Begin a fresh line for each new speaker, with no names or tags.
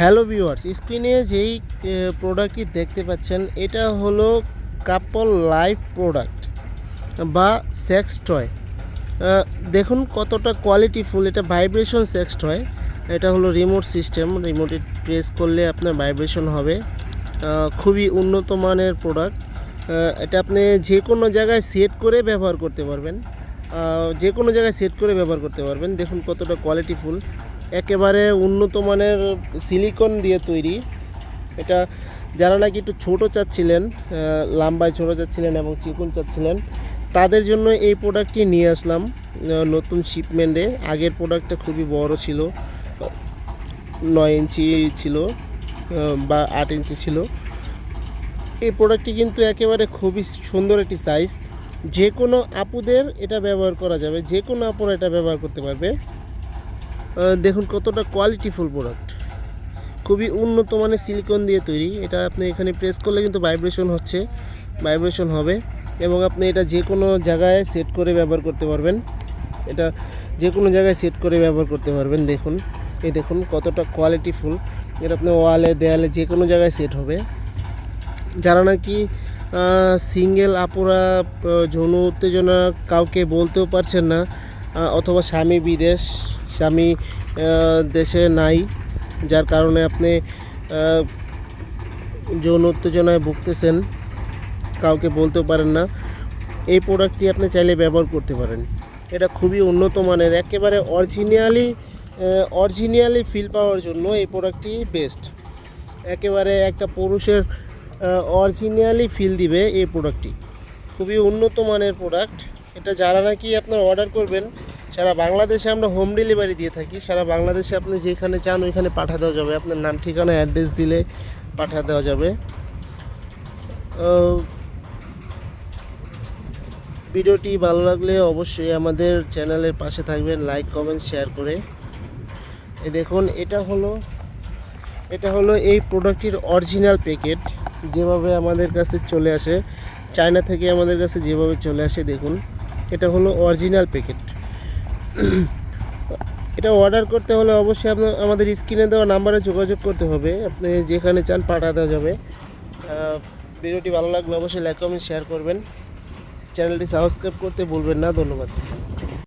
Hello viewers স্ক্রিনে যেই প্রোডাক্টটি দেখতে পাচ্ছেন, এটা হলো কাপল লাইফ প্রোডাক্ট বা সেক্স টয় দেখুন কতটা কোয়ালিটিফুল এটা ভাইব্রেশন সেক্স টয় এটা হলো রিমোট সিস্টেম রিমোটে প্রেস করলে আপনার ভাইব্রেশন হবে। খুবই উন্নত মানের প্রোডাক্ট এটা আপনি যে কোনো জায়গায় সেট করে ব্যবহার করতে পারবেন। যে কোনো জায়গায় সেট করে ব্যবহার করতে পারবেন। দেখুন কতটা কোয়ালিটিফুল একেবারে উন্নত মানের সিলিকন দিয়ে তৈরি। এটা যারা নাকি একটু ছোটো চাচ্ছিলেন লাম্বায় ছোটো চাচ্ছিলেন এবং চিকুন চাচ্ছিলেন, তাদের জন্য এই প্রোডাক্টটি নিয়ে আসলাম নতুন শিপমেন্টে আগের প্রোডাক্টটা খুবই বড় ছিল, নয় ইঞ্চি ছিল বা আট ইঞ্চি ছিল। এই প্রোডাক্টটি কিন্তু একেবারে খুবই সুন্দর একটি সাইজ যে কোনো আপুদের এটা ব্যবহার করা যাবে, যে কোনো আপুরা এটা ব্যবহার করতে পারবে। দেখুন কতটা কোয়ালিটিফুল প্রোডাক্ট খুবই উন্নত মানের সিলিকন দিয়ে তৈরি। এটা আপনি এখানে প্রেস করলে কিন্তু ভাইব্রেশন হচ্ছে ভাইব্রেশন হবে এবং আপনি এটা যে কোনো জায়গায় সেট করে ব্যবহার করতে পারবেন। এটা যে কোনো জায়গায় সেট করে ব্যবহার করতে পারবেন, দেখুন। এই দেখুন কতটা কোয়ালিটিফুল এটা আপনি ওয়ালে, দেয়ালে যে কোনো জায়গায় সেট হবে। যারা নাকি সিঙ্গেল আপুরা যৌন উত্তেজনা কাউকে বলতেও পারছেন না অথবা স্বামী বিদেশ স্বামী দেশে নাই, যার কারণে আপনি যৌন উত্তেজনায় ভুগতেছেন, কাউকে বলতেও পারেন না। এই প্রোডাক্টটি আপনি চাইলে ব্যবহার করতে পারেন। এটা খুবই উন্নত মানের, একেবারে অরিজিনালি অরিজিনালি ফিল পাওয়ার জন্য এই প্রোডাক্টটি বেস্ট একেবারে একটা পুরুষের অরিজিনালি ফিল দিবে এই প্রোডাক্টটি খুবই উন্নত মানের প্রোডাক্ট এটা যারা নাকি আপনার অর্ডার করবেন সারা বাংলাদেশে আমরা হোম ডেলিভারি দিয়ে থাকি। সারা বাংলাদেশে আপনি যেখানে চান ওইখানে পাঠা দেওয়া যাবে। আপনার নাম, ঠিকানা অ্যাড্রেস দিলে পাঠা দেওয়া যাবে। ভিডিওটি ভালো লাগলে অবশ্যই আমাদের চ্যানেলের পাশে থাকবেন। লাইক কমেন্ট শেয়ার করে। এই দেখুন, এটা হলো এটা হলো এই প্রোডাক্টটির অরিজিনাল প্যাকেট যেভাবে আমাদের কাছে চলে আসে। চায়না থেকে আমাদের কাছে যেভাবে চলে আসে, দেখুন। এটা হলো অরিজিনাল প্যাকেট এটা অর্ডার করতে হলে অবশ্যই আপনার, আমাদের স্ক্রিনে দেওয়া নাম্বারে যোগাযোগ করতে হবে। আপনি যেখানে চান পাঠাতে যাবে। ভিডিওটি ভালো লাগলে অবশ্যই লাইক কমেন্ট শেয়ার করবেন। চ্যানেলটি সাবস্ক্রাইব করতে ভুলবেন না। ধন্যবাদ।